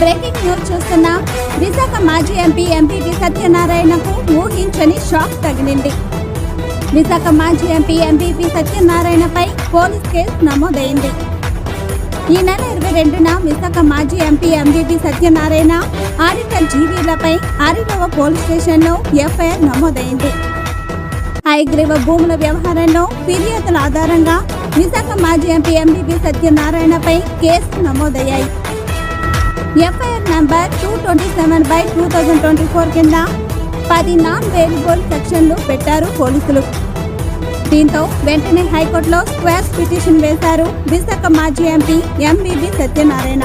Breaking news చూస్తున్నాం విశాఖ మాజీ MP MPT సత్యనారాయణకు ఊహించని షాక్ తగిలింది. విశాఖ మాజీ ఎంపీ ఎంపీపీ సత్యనారాయణపై పోలీస్ కేసు నమోదైంది. ఈ నెల ఇరవై రెండున విశాఖ మాజీ ఎంపీ ఎంపీపీ సత్యనారాయణ ఆడిటర్ జీవీలపై ఆరిలోవ పోలీస్ స్టేషన్లో ఎఫ్ఐఆర్ నమోదైంది. హైగ్రీవ భూముల వ్యవహారంలో ఫిర్యాదుల ఆధారంగా విశాఖ మాజీ ఎంపీ ఎంపీపీ సత్యనారాయణపై కేసు నమోదయ్యాయి. FIR number two twenty seven by two thousand twenty four కింద పది నాన్ వేరియబుల్ సెక్షన్లు పెట్టారు పోలీసులు. దీంతో వెంటనే హైకోర్టులో స్క్వేర్ పిటిషన్ వేశారు విశాఖ మాజీ ఎంపీ ఎంబీబీ సత్యనారాయణ.